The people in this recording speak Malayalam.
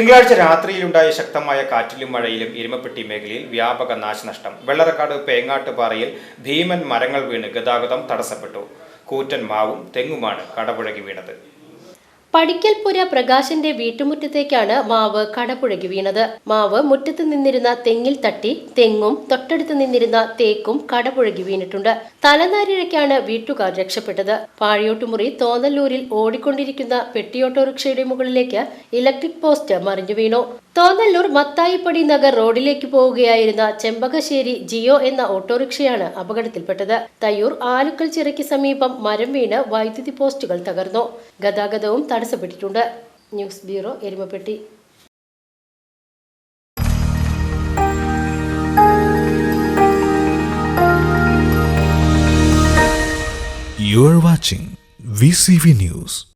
തിങ്കളാഴ്ച രാത്രിയിലുണ്ടായ ശക്തമായ കാറ്റിലും മഴയിലും ഇരുമപ്പെട്ടി മേഖലയിൽ വ്യാപക നാശനഷ്ടം. വെള്ളറക്കാട് പേങ്ങാട്ടുപാറയിൽ ഭീമൻ മരങ്ങൾ വീണ് ഗതാഗതം തടസ്സപ്പെട്ടു. കൂറ്റൻ മാവും തെങ്ങുമാണ് കടപുഴകി വീണത്. പടിക്കൽപുര പ്രകാശന്റെ വീട്ടുമുറ്റത്തേക്കാണ് മാവ് കടപുഴകി വീണത്. മാവ് മുറ്റത്ത് നിന്നിരുന്ന തെങ്ങിൽ തട്ടി തെങ്ങും തൊട്ടടുത്ത് നിന്നിരുന്ന തേക്കും കടപുഴകി വീണിട്ടുണ്ട്. തലനാരിഴയ്ക്കാണ് വീട്ടുകാർ രക്ഷപ്പെട്ടത്. പാഴിയോട്ടുമുറി തോന്നല്ലൂരിൽ ഓടിക്കൊണ്ടിരിക്കുന്ന പെട്ടിയോട്ടോറിക്ഷയുടെ മുകളിലേക്ക് ഇലക്ട്രിക് പോസ്റ്റ് മറിഞ്ഞു വീണു. തോന്നല്ലൂർ മത്തായിപ്പടി നഗർ റോഡിലേക്ക് പോവുകയായിരുന്ന ചെമ്പകശ്ശേരി ജിയോ എന്ന ഓട്ടോറിക്ഷയാണ് അപകടത്തിൽപ്പെട്ടത്. തയ്യൂർ ആലുക്കൽ ചിറയ്ക്ക് സമീപം മരം വീണ് വൈദ്യുതി പോസ്റ്റുകൾ തകർന്നു. ഗതാഗതവും തടസ്സപ്പെട്ടിട്ടുണ്ട് news bureau Erumapetty You are watching VCV News.